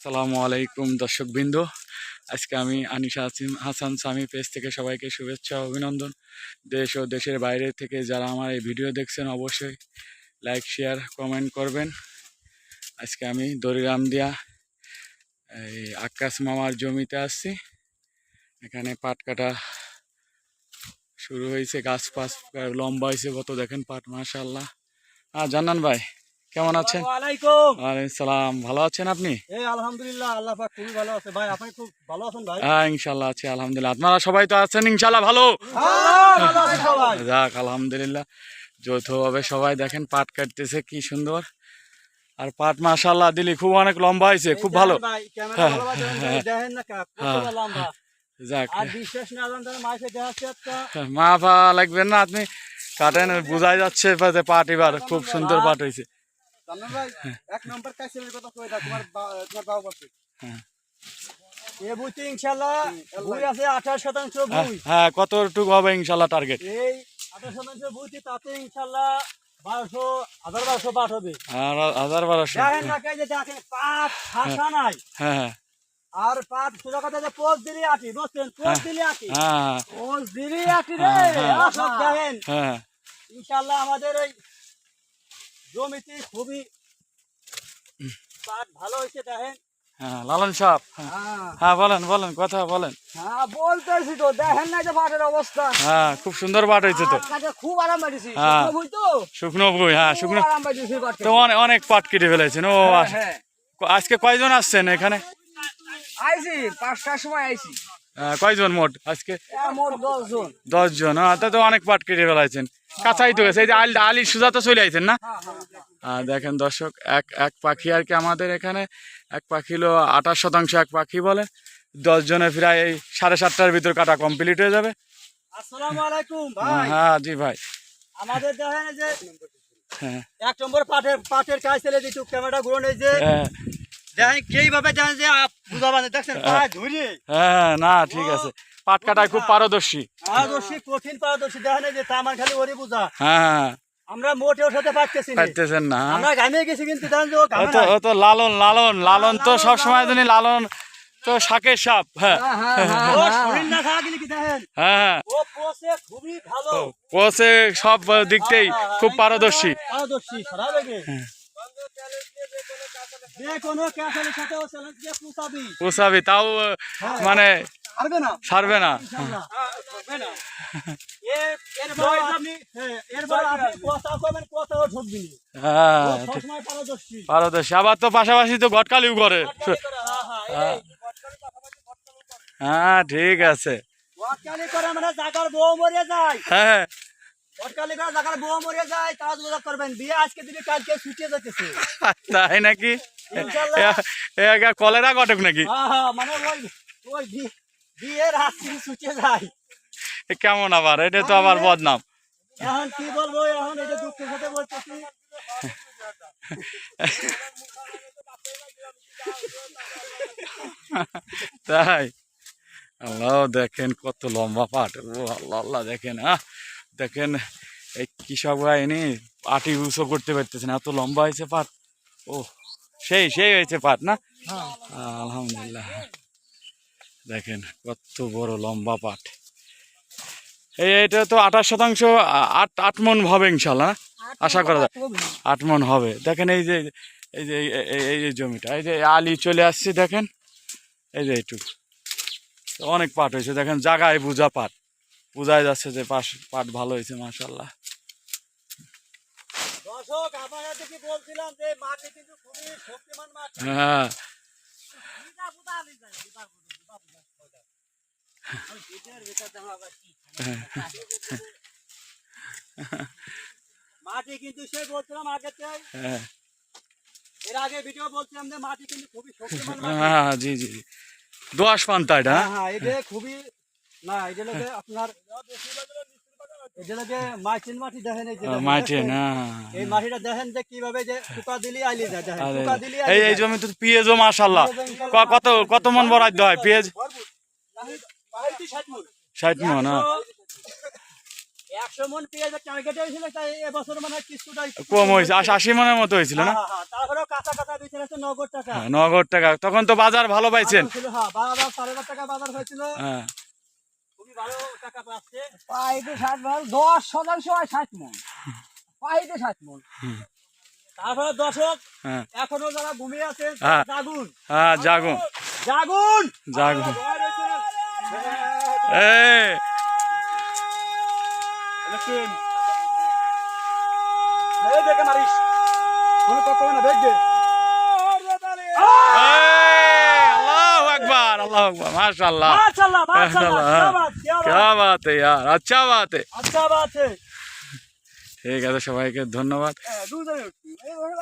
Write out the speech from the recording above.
সালামু আলাইকুম দর্শকবৃন্দ। আজকে আমি আনিশা হাসিম হাসান সামি পেজ থেকে সবাইকে শুভেচ্ছা, অভিনন্দন। দেশ ও দেশের বাইরে থেকে যারা আমার এই ভিডিও দেখছেন অবশ্যই লাইক, শেয়ার, কমেন্ট করবেন। আজকে আমি দরিরাম দিয়া এই আকাশ মামার জমিতে আসছি এখানে পাট কাটা শুরু হয়েছে, গাছ পাশ লম্বা হয়েছে কত দেখেন পাট মাশাল্লাহ হ্যাঁ জানান ভাই। কেমন আছেন? সালাম। ভালো আছেন আপনি? আলহামদুলিল্লাহ আল্লাহ পাক খুবই ভালো আছে। ভাই আপনি খুব ভালো আছেন ভাই? হ্যাঁ ইনশাল্লাহ আছি আলহামদুলিল্লাহ। আপনারা সবাই তো আছেন ইনশাল্লাহ ভালো? হ্যাঁ, যাক আলহামদুলিল্লাহ। যৌথভাবে সবাই দেখেন পাট কাটতেছে কি সুন্দর। আর পাট মাশাল্লাহ দিলি খুব অনেক লম্বা হয়েছে খুব ভালো। হ্যাঁ, মা লাগবেন না আপনি কাটেন বোঝাই যাচ্ছে পাট এবার খুব সুন্দর পাট হয়েছে। জানেন ভাই? এক নম্বর কাইসের কথা কই দাও তোমার তোমার বাবা পাশে হ্যাঁ। এ বুঝতে ইনশাআল্লাহ বই আছে 28 শতাংশ হ্যাঁ, হ্যাঁ কতটুকু হবে ইনশাল্লাহ টার্গেট এই 28 শতাংশ বইতে তাতে ইনশাআল্লাহ 1200 হাজার 1200 বাট হবে। হাজার বারোশো। দেখেন যে দেখেন নাই। হ্যাঁ হ্যাঁ। আর সোজা কথা যে দিলি আটি বুঝছেন? পোস্ট দিলি আটি। হ্যাঁ। দিলি আটি রে হ্যাঁ, হ্যাঁ। দেখেন। হ্যাঁ। ইনশাআল্লাহ আমাদের ওই জমিতে খুবই পাট ভালো হয়েছে দেখেন। হ্যাঁ লালন সাহেব হ্যাঁ। হ্যাঁ। হ্যাঁ বলেন বলেন কথা বলেন। হ্যাঁ বলতেছি তো দেখেন না যে পাটের অবস্থা। হ্যাঁ খুব সুন্দর পাট হয়েছে তো। খুব আরাম পাইছি হ্যাঁ। বুঝ তো? শুকনো বই হ্যাঁ শুকনো আরাম পাইছি পাটকে তো অনেক অনেক পাট কেটে ফেলেছেন। ও আজকে কয়জন আসছেন এখানে? আইছি পাঁচটার সময় আইছি। কয়জন মোট আজকে? মোট দশ জন দশ জন হ্যাঁ তা তো অনেক পাট কেটে ফেলাইছেন। কাঁচাই তো গেছে। এই যে আলি আলি সুজা তো চলে আইছেন না? আহ, দেখেন দর্শক এক এক পাখি আর কি আমাদের এখানে। এক পাখি হলো আঠাশ শতাংশ এক পাখি বলে। দশ জনে প্রায় এই সাড়ে সাতটার ভিতর কাটা কমপ্লিট হয়ে যাবে। হ্যাঁ জি ভাই। আমাদের দেখেন যে হ্যাঁ। এক নম্বর পাটের পাটের কাজ ক্যামেরা এই যে। হ্যাঁ, হ্যাঁ না ঠিক আছে। পাট কাটায় খুব পারদর্শী। পারদর্শী কঠিন পারদর্শী। দেখেন যে তামান খালি ওরে বুঝা। হ্যাঁ আমরা মোটেও সাথে পারতেছি পারতেছেন না। আমরা ঘামিয়ে গেছি কিন্তু ও ও তো নাই। ও তো লালন লালন লালন তো সব সময় জানি লালন তো শাকের সাপ হ্যাঁ। হ্যাঁ কোচে সব দিকতেই খুব পারদর্শী। পারদর্শী পুষাবি। তাও মানে পারবে না। ছাড়বে না। ইনশাআল্লাহ। পারবে না। এর- এরপর আপনি হ্যাঁ, কথাও ঢুকবি না। পারদর্শী। আবার তো পাশাপাশি তো ঘটকালিও করে। হ্যাঁ, হ্যাঁ, করে। হ্যাঁ ঠিক আছে। গটকালি করে মানে জাগার বউ মরে যায়। হ্যাঁ করে জাগার বউ মরে যায় কাজ বোঝা করবেন। বিয়ে আজকে দিবি কালকে ছুটিয়ে তাই নাকি? কলেরা ঘটক নাকি? হ্যাঁ হ্যাঁ মানে ওই ওই বিয়ের হাত থেকে যায়। কেমন আবার? এটা তো আবার বদনাম। এখন কি বলব এখন এটা দুঃখের সাথে বলতেছি। তাই? আল্লাহ দেখেন কত লম্বা পাট ও আল্লাহ আল্লাহ দেখেন হ্যাঁ দেখেন এই কৃষক এনে আটি উঁচু করতে পারতেছে না এত লম্বা হয়েছে পাট ও সেই সেই হয়েছে পাট না? আলহামদুলিল্লাহ। দেখেন কত বড় লম্বা পাট। এই এটা তো আঠাশ শতাংশ আট আট মন হবে ইনশাল্লাহ? আশা করা যায়। আট মন হবে। দেখেন এই যে এই যে এই- যে জমিটা এই যে আলি চলে আসছে দেখেন। এই যে এইটুকু। অনেক পাট হয়েছে দেখেন জাগায় বুঝা পাট। বোঝাই যাচ্ছে যে পাশ পাট ভালো হয়েছে মাশাল্লাহ দর্শক আপনারা দেখি বলছিলাম যে মাটি কিন্তু খুবই শক্তিমান মাটি হ্যাঁ। মাটি কিন্তু সে বলছিলাম আগে হ্যাঁ এর আগে ভিডিও বলছিলাম যে মাটি কিন্তু খুবই শক্তিমান হ্যাঁ জি জি জি। দোয়াশ পান্তা এটা হ্যাঁ হ্যাঁ? হ্যাঁ এটা খুবই না এটা আপনার এটা লোকে মাইচিন মাটি দেখেন এই যে মাটি না এই মাটিটা দেখেন যে কীভাবে যে টুকা দিলি আইলি যায় দেখেন টুকা দিলি এই এই জমি তো পেঁয়াজও মাশাল্লাহ কত কত মন বরাদ্দ হয়? পেঁয়াজ? মন হ্যাঁ। একশো মন টার্গেট হয়েছিল তাই এবছর মানে কিছুটা কম হয়েছে আশ আশি মনের মতো হয়েছিল না? হ্যাঁ, হ্যাঁ, তারপরেও কাঁচা কাঁচা দিয়েছিল নগদ টাকা। হ্যাঁ, নগদ টাকা। তখন তো বাজার ভালো পাইছেন। হ্যাঁ টাকা বাজার হয়েছিল। হ্যাঁ খুবই ভালো টাকা পাচ্ছে পাইতে ষাট মন দশ শতাংশ হয় ষাট মন। পাইতে ষাট মন। তারপরে দর্শক হ্যাঁ। এখনও যারা ঘুমিয়ে আছে হ্যাঁ। জাগুন। হ্যাঁ জাগুন। জাগুন। জাগুন। ভয় রয়েছে না। এই দেখুন। এই দেখে মারিস। কোনো কথা না দেখ দে এই, আল্লাহু আকবার আল্লাহু আকবার মাশাআল্লাহ माशाल्लाह माशाल्लाह क्या माशाल्लाह। बात क्या बात क्या बात है यार अच्छा बात है अच्छा बात है ঠিক আছে সবাইকে ধন্যবাদ दूध